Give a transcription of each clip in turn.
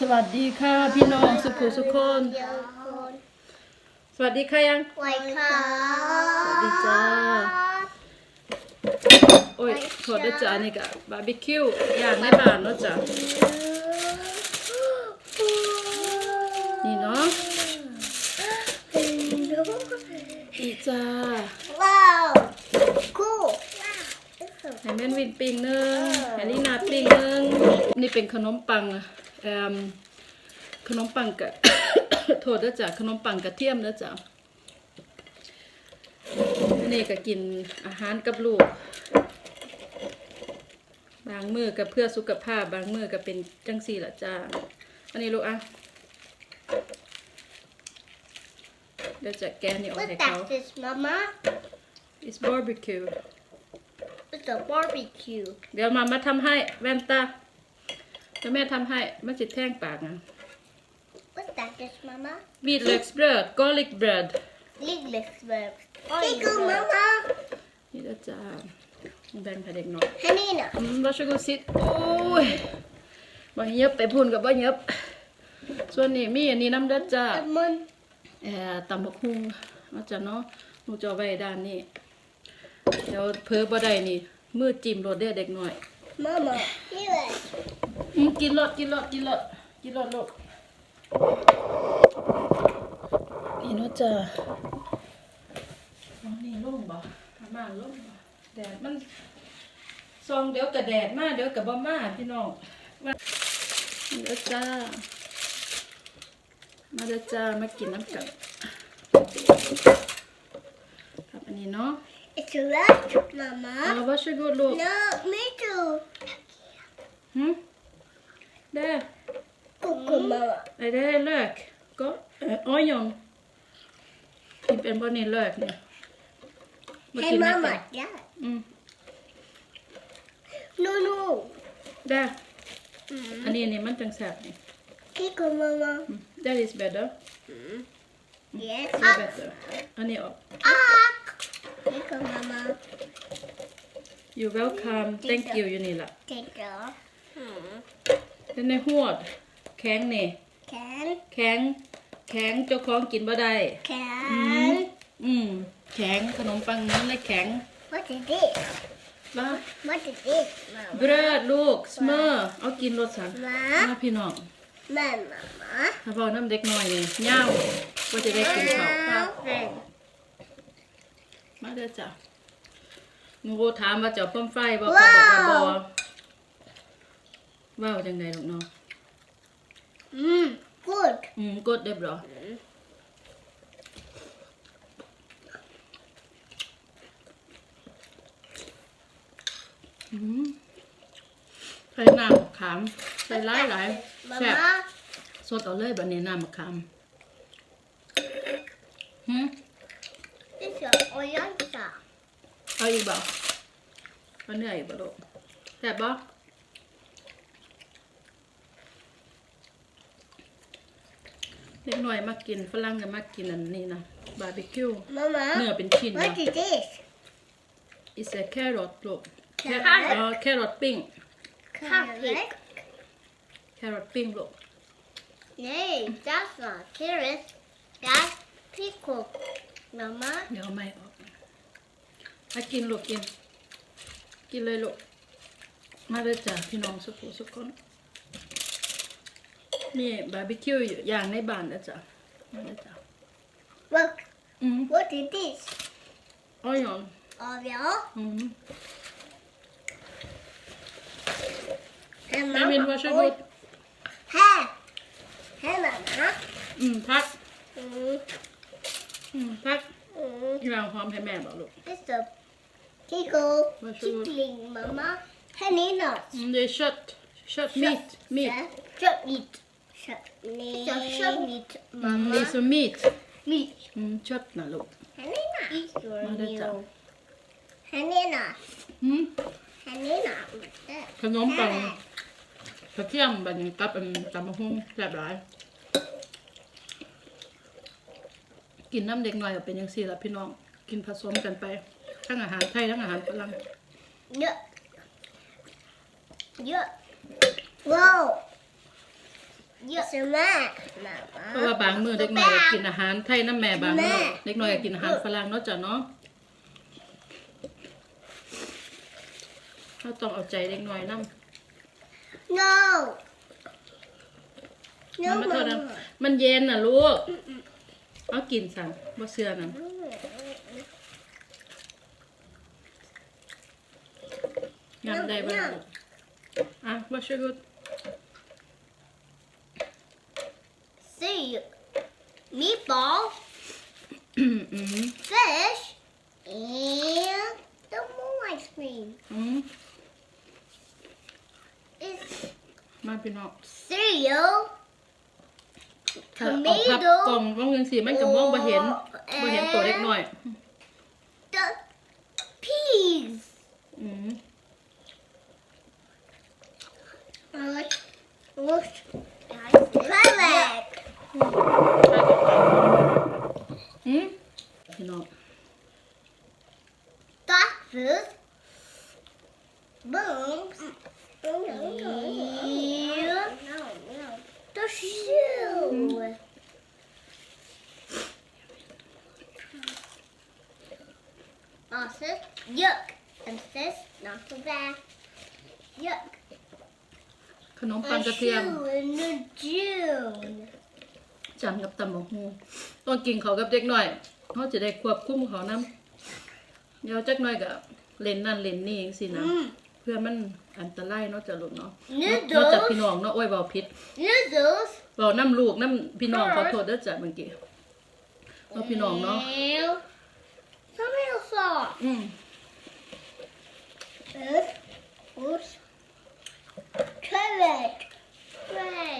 สวัสดีค่ะ พี่น้องสุขุสุขคนเดี๋ยวคน สวัสดีค่ะยังไว้ค่ะสวัสดีจ้า โอ้ยโทษด้วยจ้านี่กะบาร์บีคิวย่างในบ้านเนาะจ้ะนี่เนาะอีจ้า ว้าวคู่ให้แม่นวินปิ้งหนึงให้ลีนาปิ้งหนึงนี่เป็นขนมปังเอ่ม ขนมปังกะโทษด้วยจ้ะขนมปังกระเทียมเด้อจ้ะนี่ก็กินอาหารกับลูก บางมือก็เพื่อสุขภาพ บางมือก็เป็นจังสี่ละจ้าอันนี้ลูกอะเดี๋ยวจะแกะนี่ออก What ให้เขา that is mama it's barbecue It's a barbecue เดี๋ยวมามาทำให้แว่นตา เดี๋ยวแม่ทำให้มันจิแท่งปากนะ What that is mama vitlöksbröd garlic bread Liggläxverb Tico mama นี่นะจ้าแบ่งให้เด็กหน่อย Hanina อืม varsågod sitt โอ้ยบ่เย็บไปพุ่นกับบ่เย็บส่วนนี้มีอันนี้น้ำเด้อจ้า Mun เอ่อตำบักหุ่งมาจ้ะเนาะหนูจะเอาไว้ด้านนี้ เดี๋ยวเพ้อบ่ได้นี่ มือจิ้มรสเด้อเด็กหน่อย Mama Here อืมกินรสกินรสกินรสกินรสลูกนี่เนาะจ้ะอ๋อนี่ล่มบ่ทำมาล่มบ่แดดมันซองเดี๋ยวกับแดดมาเดี๋ยวกับบ่มาพี่น้องมานี่เด้อจ้า มาเด้อจ้ามากินน้ำกันครับอันนี้เนาะ It's red อ๋อ mama varsågod ลูก No me too หึ เด้อ Coco mama ไอ้ได้เลิกก็เอ่ออ้อยยงนี่เป็นบ่นี่เลิกนี่บ่ Hey กินไม่ mama เป็น yeah อืม No no ได้อันนี้นี่มันจังแซ่บนี่ Tico mama อืม that is better Yes way better อันนี้ออก Ah Tico mama you welcome thank you อยู่นี่ล่ะ Tico Hmm แล้วในหวด แข็งนี่ Can แข็ง แข็งเจ้าของกินบ่ได้ Can อืมแข็งขนมปังมันเลยแข็ง What is this บ้า What is this mama เบรดลูกสเมอร์เอากินรสสัง Ma มาพี่น้อง Mama ถ้าพอน้ำเด็กหน่อยนี่เง่าก็จะได้กินข้าวครับ Friend มาเด้อจ้ะหนูถามว่าเจ้าเพิ่มไฟบ่เขาบอกว่าบ่ ว้าวจังไดลูกเนาะ Mm Good อืมกดได้บ่อืมใส่น้ำมะขามใส่หลายหลายๆแซ่บ Mama สดเอาเลยบัดนี้น้ำมะขามหืม This is Oyansa เอาอีกบ่เอาเนื้ออีกบ่ลูกแซ่บบ่ เล็กหน่อยมากินฝรั่งก็มากินอันนี้นะบาร์บีคิว Mama เนื้อเป็นชิ้น What นะ is this is a carrot ลูก Carrot เออ carrot ปิ้ง Carrot carrot ปิ้งลูก Nay that's not carrot That's pickle Mama เดี๋ยวเอาไม่ออกมากินลูกกิน กินเลยลูก มาเลยจ้ะพี่น้องสุขุสุขคน มีบาร์บีคิวอยู่อย่างในบ้านนะจ๊ะมาเลยจ้ะ Look อืม What is this อ้อยอง Oreo อืม And แม่วิน Mama ว่าช่วยพูด Hey Hey Mama อืมพัก Mm อืมพัก Mm เราหอมให้แม่บอกลูก This is a pickle What's the word? Tickling Mama Honey nuts อืม they shot shot meat meat Shut meat. Shut meat. It's a shut meat, อืม Mama. It's a meat meat. อืม shot นะลูก Honey nut. Eat your Mother meal. tongue. Honey nut. อืม Honey nut. ขนมปังกระเทียมบัดนกับอันตำมะฮุ่มแซ่บหลาย กินน้ำเด็กหน่อยก็เป็นยังสี่ละพี่น้อง กินผสมกันไป ทั้งอาหารไทยทั้งอาหารฝรั่ง Yeah. Yeah. Whoa. Yes, mamma. เพราะว่าบางมื้อเด็กน้อยก็กินอาหารไทยน้ำแม่บางมื้อเด็กน้อยก็กินอาหารฝรั่งเนาะจ้ะเนาะเราต้องเอาใจเด็กน้อยนำ No. มั No, นไม่เท่านั้น mamma. มันเย็นน่ะลูก เอากินสั่งบ่เชื่อนั่นยำได้บ่ล่ะลูกอะบ่ช่วยกู See, meatball, อืมอืม fish, and the more ice cream. อืม It's มาพี่น้อง cereal, ถ้าเอาพับกล่องว่างจังซี่มันก็มองบ่เห็นบ่เห็นตัวเล็กน้อย the peas. อืม Look, look, correct. อืมพี่น้อง Boxes, booms, and the shoe. Also, yuck. And this, not so bad. Yuck. ขนมปังกระเทียม shoe in the June. จำกับตำบักฮู ต้องกินเขาวกับเด็กน้อยเขาจะได้ควบคุมเขานํเดี๋ยวจักหน่อยก็เล่นนั่นเล่นนี่จังซี่นะ Mm. เพื่อมันอันตรายเนาะจ้ะลูกเนาะ Noodles. นอกจากพี่น้องเนาะโอ้ยเว้าผิด Noodles. เว้าน้ำลูกน้ำพี่น้องขอโทษเด้อจ้ะเมื่อกี้เนาะพี่น้องเนาะ And tomato sauce. อืม Oops. Oops. Carrot. Ray.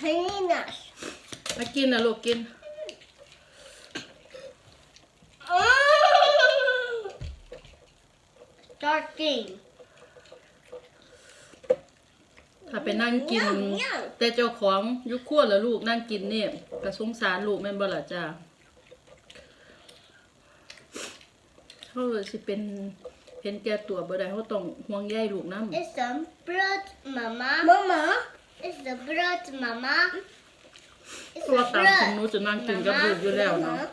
Honey nuts. มากินนะลูกกิน Starting. ถ้าไปนั่งกิน Yum, yum. แต่เจ้าของอยุคขั้วแล้วลูกนั่งกินเนี่ยกระสงสารลูกแม่นบ่ล่ะจ้าเขาสิเป็นเห็นแก่ตัวบ่ได้เขาต้องห่วงใยลูกนำ It's some bread, Mama. Mama. It's the bread, Mama. เพ It's ราะว่า the ตามถึงหนู bread. จะนั่งกินกับลูกอยู่แล้วเนาะ Mama.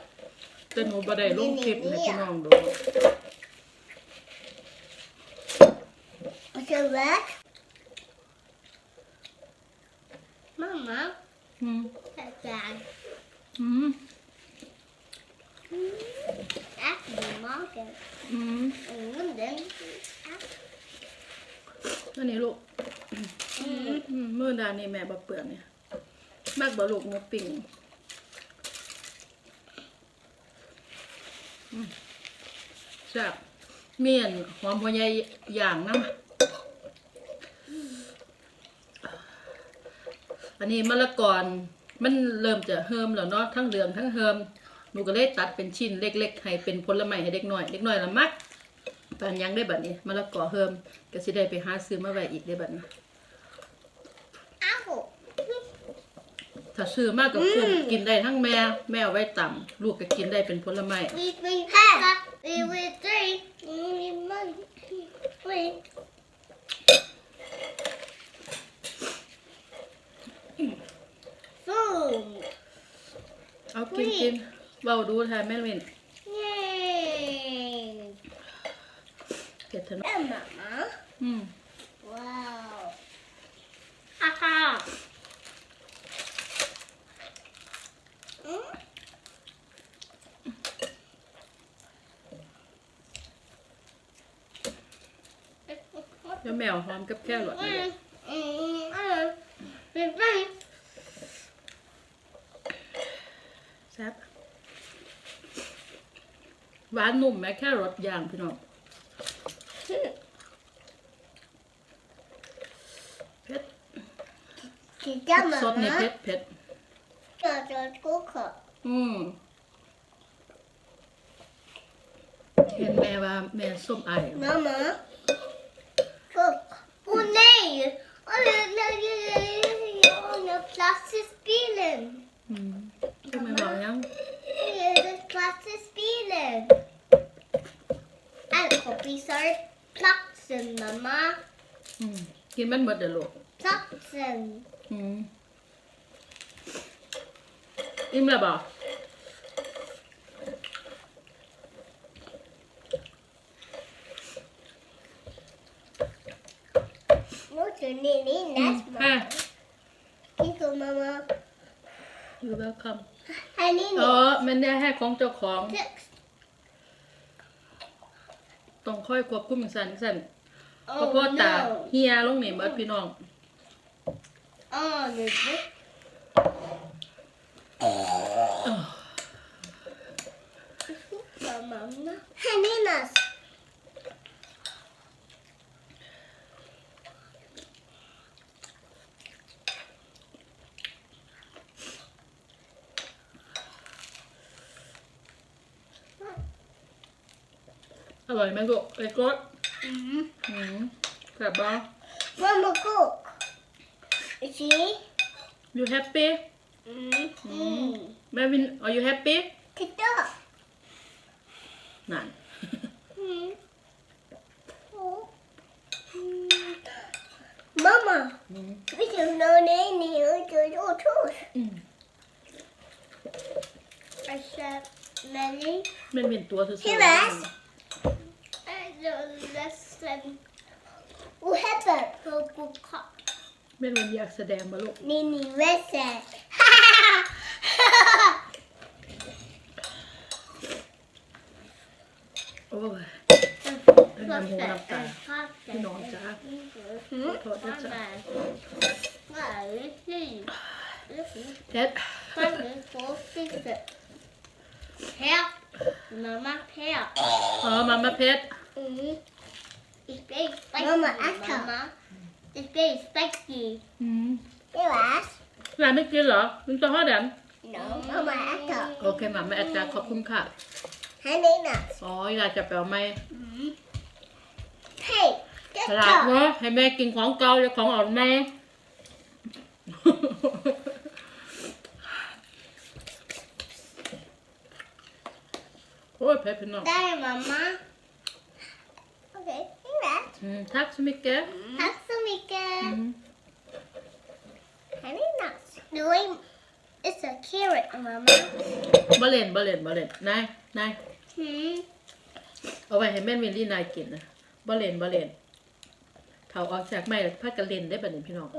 แต่หนูบ่ได้ลงคลิปให้พี่น้องดู What's your leg? Mama. อืม That's bad. อืม That's the market. อืม And then. นั่นนี่ลูก Mm. อืมมื้อดานนี่แม่บ่เปลือกเนี่ยมากบ่ลูกหมูปิ้งอืมแซ่บเมียนหอมหัวใหญ่อย่างนำ อันนี้มะละกอนมันเริ่มจะเฮิมแล้วเนาะทั้งเหลืองทั้งเฮิมหนูก็เลยตัดเป็นชิ้นเล็ก ๆ ให้เป็นผลไม้ให้เด็กน้อยเด็กน้อยละมักปานยังได้บัดนี้มะละกอเฮิมก็สิได้ไปหาซื้อมาไว้อีกได้บัดนี้ Apple. ถ้าซื้อมากกับคุ้มกินได้ทั้งแม่แม่เอาไว้ต่ำลูกก็กินได้เป็นผลไม้ เอากินกินเบาดูแทนแม่วิน Yay. เก็ดเถอะเนาะ And Mama. อืม Wow. Haha. Mm. แล้วแมวหอมกับแค่หลอดนี่ Mm. Mm. Mm. Big bang. แซ่บหวานนุ่มแม่แค่รสย่างพี่น้องเผ็ด Kita สดนี่ mama. เผ็ดเผ็ด Kita cook. อืมเห็นแม่ว่าแม่ส้มไอ Mama. Cook. Oh nej. Oh nej, nej, nej, nej. Plats i bilen. อืมก็ไม่บอกยัง Det är plats i bilen. Alla kompisar. Platsen mamma. อืมกินมันหมดเด้อลูก Platsen. อืมอิ่มแล้วบ่ No to Nini, that's อะ mine. Thank you, Mama. you welcome Hi, Nini. อ๋อมันได้ให้ของเจ้าของ Six. ต้องค่อยควบคุมสั่นสั่นเพ Oh, ราะพ่อตา no. เฮียลงนี่เบิดพี่น้อง Oh, there's this. Mama. Hi, Nina's. อ ร่อยไหมลูกไอ้กด Mm-hmm. อืมแบบบ้า Mama, cook. See? you happy Mm-hmm. แม่วิน are you happy Get up. นั่น Mm. Oh. Mm. Mama, อืม we don't know Nini. We don't know too. อืม I said, Melly. แม่วินตัวสุด Hey, Wes. I don't listen. What happened? Purple cup. แม่วินอยากแสดงมาลูก Nini, listen. โอ้ยน้ำหูน้ำตาพี่น้องจ้าขอโทษนะจ๊ะเท็ด Help. Mama, help. อ๋อมามาเพชร It's very spicy, Mama, Mama. It's very spicy. อืม Yes. หลานไม่กินเหรอมึงจะห่อแดน No, Mama, Echo. โอเคหมาแม่อาจารย์ขอบคุณค่ะ Honey nuts. อ๋ออยากจะแปลไหม Hey, get ฉลาด up. เนาะให้แม่กินของเก่าอย่าของอ่อนแม่ โอ้ยเพชรพี่น้อง There, Mama. Okay, hey, Rat. อืมทักสมิกเกอร์ Tack så mycket. อืม Honey nuts. No, I'm- it's a carrot, Mama. บะเล่นบะเล่นบะเล่นนายนาย Hmm. เอาไว้ให้แม่นวินลี่นายกินนะบะเล่นบะเล่นเถาออกจากไม่พักกันเล่นได้แบบนี้พี่น้อง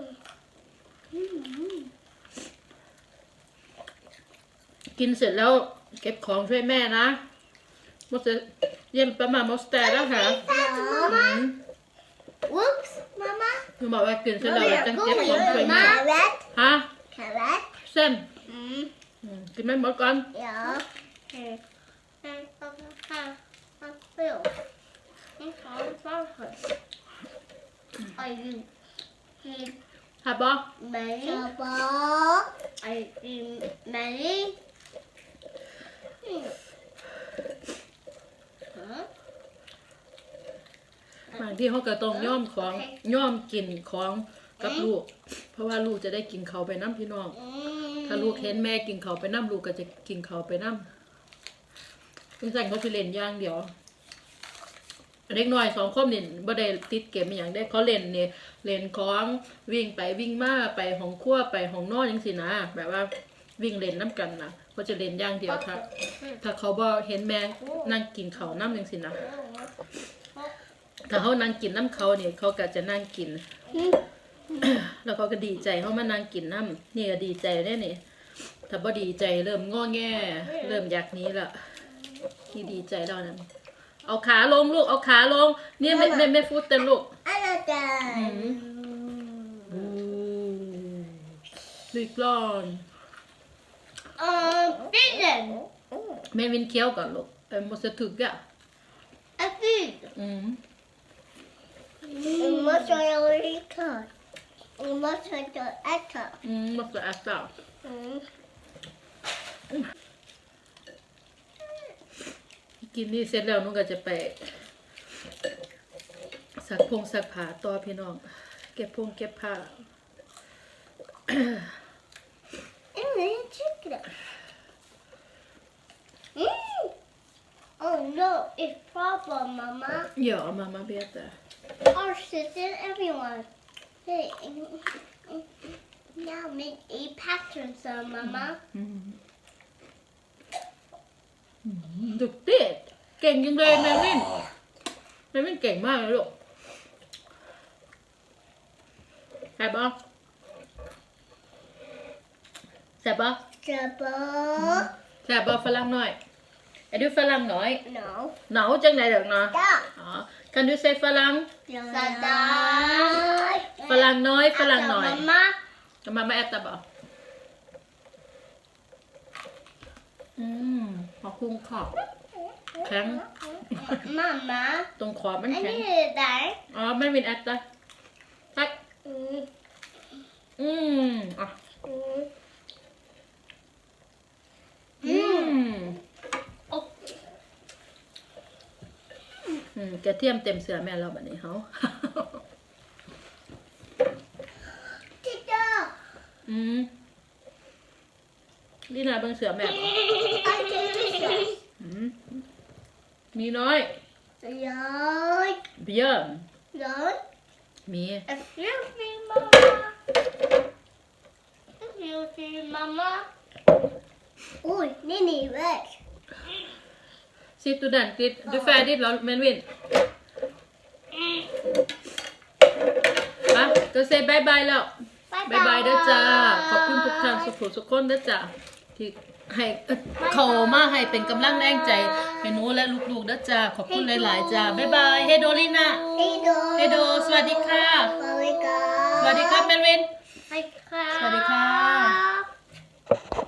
กินเสร็จแล้วเก็บของช่วยแม่นะมดจะเยี่ยมประมาณมดสเตร์แล้วค่ะ Mama. Whoops, Mama. หนูบอกว่ากินเสร็จแล้วเราจะเก็บของช่วยแม่ Carrot. ฮะ Carrot. เส้น Mm. อืมกินไม่หมดก่อน Yeah. Hey. Hey, Papa, huh? Huh, Phil. Hey, Papa, Papa. Are you eat ค่ะบอ Mary? Papa. Are you eat Mary? Hmm. Huh? บางที่เขาก็ต้องย่อมของย่อมกินของกับลูก เพราะว่าลูกจะได้กินเขาไปน้ำพี่น้อง ถ้าลูกเห็นแม่กินเขาไปน้ำลูกก็จะกินเขาไปน้ำคุณสั่งเขาไปเล่นย่างเดียวเด็กน้อยสองคนนี่ยบ่ได้ติดเกมอย่างได้เขาเล่นเนี่ยเล่นของวิ่งไปวิ่งมาไปห้องครัวไปห้องนอนจังสินะแบบว่าวิ่งเล่นน้ำกันนะเขาจะเล่นอย่างเดียวถ้าถ้าเขาบ่เห็นแม่นั่งกินเขาน้ำจังสินะ ถ้าเขานั่งกินน้ำเขาเนี่ยเขาก็จะนั่งกิน แล้วเขาก็ดีใจเขามานั่งกินน้ำนี่ก็ดีใจแน่นี่ถ้าบ่ดีใจเริ่มง้อแง่เริ่มอยากหนี้ละนี่ดีใจแล้วนะเอาขาลงลูก เอาขาลง เนี่ยไม่ไม่ไม่ฟุตเต็มลูก Another. บูลิกลอน Um, vision. แม่วินเคี้ยวก่อนลูกเออหมดสะถึกอะ A food. อืม And what's I already cut? And what's I got extra? อืมหมดสะอาดเปล่า Mm. กินนี่เสร็จแล้วหนุก็จะไปสักพงสักผ้าต่อพี่น้อง เก็บพงเก็บผ้า And then chicken. Mm. Oh no, it's problem, Mama. เดี๋ยวเอามามาเบียดแต่ Our sister, everyone. Hey, now make a pattern, so Mama. อืมดุเด็ดเก่งจังเลยแมวินแมวินเก่งมากเลยลูกแซ่บปะแซ่บปะ Double. แซ่บปะฝรั่งหน่อยไอ้ดูฝรั่งหน่อย No. หนาวจังไหนเด็กเนาะ Da. อ๋อ can you say ฝรั่ง Sada. ฝรั่งน้อยฝรั่งหน่อย Mama. จะมาไม่แอตตาบออืมขอคุ้งขอบแข็ง Mama. ตรงขอบมัน I แข็ง need it there. อ๋อไม่เป็นแอตตาตัก Mm. อืมอะ Mm. อืมอืม กระเทียมเต็มเสือแม่เราแบบนี้เขา Tita. อืมนี่นะเบิ่งเสือแม่บ่ I can this. อืมมีน้อย Lloyd. เบียร์ Lloyd. มี Excuse me, Mama. Excuse me, Mama. Oj, Nini, väg. ซีตูดันติดดูแฟดิดแล้วแมนวินมาก็เซบายบายแล้ว บายบายเด้อจ้า ขอบคุณทุกท่านสุขสุขคนเด้อจ้าที่ให้เอ่อเขามาให้เป็นกำลังแรงใจให้หนูและลูกๆเด้อจ้า ขอบคุณหลายๆจ้าบ๊ายบาย เฮโดลิน่า Hej då. เฮโด สวัสดีค่ะ สวัสดีค่ะสวัสดีครับแมนวิน สวัสดีค่ะสวัสดีค่ะ